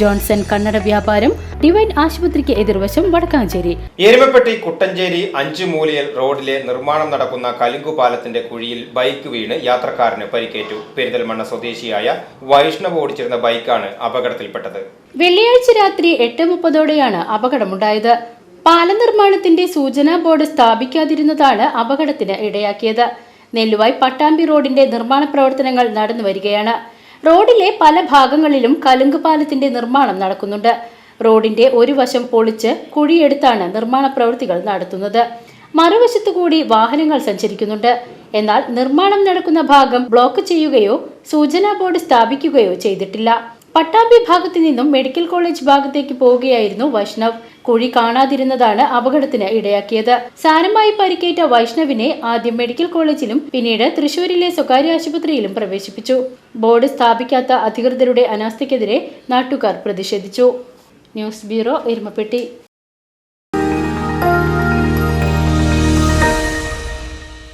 Johnson കണ്ണട വ്യാപാരം divine ആശുപത്രിക്ക് എതിർവശം വടക്കാഞ്ചേരി. എരുമപ്പെട്ടി കുട്ടഞ്ചേരി അഞ്ചു മൂലയൽ റോഡിലെ നിർമ്മാണം നടക്കുന്ന കലിങ്കു പാലത്തിന്റെ കുഴിയിൽ ബൈക്ക് വീണ് യാത്രക്കാരന് പരിക്കേറ്റു. പെരിന്തൽമണ്ണ സ്വദേശിയായ വൈഷ്ണവ് ഓടിച്ചിരുന്ന ബൈക്കാണ് അപകടത്തിൽപ്പെട്ടത്. വെള്ളിയാഴ്ച രാത്രി എട്ട് മുപ്പതോടെയാണ് അപകടമുണ്ടായത്. പാലം നിർമ്മാണത്തിന്റെ സൂചനാ ബോർഡ് സ്ഥാപിക്കാതിരുന്നതാണ് അപകടത്തിന് ഇടയാക്കിയത്. നെല്ലുവായ് പട്ടാമ്പി റോഡിന്റെ നിർമ്മാണ പ്രവർത്തനങ്ങൾ നടന്നു വരികയാണ് റോഡിലെ പല ഭാഗങ്ങളിലും കലുങ്ക് പാലത്തിന്റെ നിർമ്മാണം നടക്കുന്നുണ്ട്. റോഡിന്റെ ഒരു വശം പൊളിച്ച് കുഴിയെടുത്താണ് നിർമ്മാണ പ്രവൃത്തികൾ നടത്തുന്നത്. മറുവശത്തു കൂടി വാഹനങ്ങൾ സഞ്ചരിക്കുന്നുണ്ട്. എന്നാൽ നിർമ്മാണം നടക്കുന്ന ഭാഗം ബ്ലോക്ക് ചെയ്യുകയോ സൂചനാ ബോർഡ് സ്ഥാപിക്കുകയോ ചെയ്തിട്ടില്ല. പട്ടാമ്പി ഭാഗത്തു നിന്നും മെഡിക്കൽ കോളേജ് ഭാഗത്തേക്ക് പോവുകയായിരുന്നു വൈഷ്ണവ്. കുഴി കാണാതിരുന്നതാണ് അപകടത്തിന് ഇടയാക്കിയത്. സാരമായി പരിക്കേറ്റ വൈഷ്ണവിനെ ആദ്യം മെഡിക്കൽ കോളേജിലും പിന്നീട് തൃശൂരിലെ സ്വകാര്യ ആശുപത്രിയിലും പ്രവേശിപ്പിച്ചു. ബോർഡ് സ്ഥാപിക്കാത്ത അധികൃതരുടെ അനാസ്ഥയ്ക്കെതിരെ നാട്ടുകാർ പ്രതിഷേധിച്ചു. News bureau Erumapetty.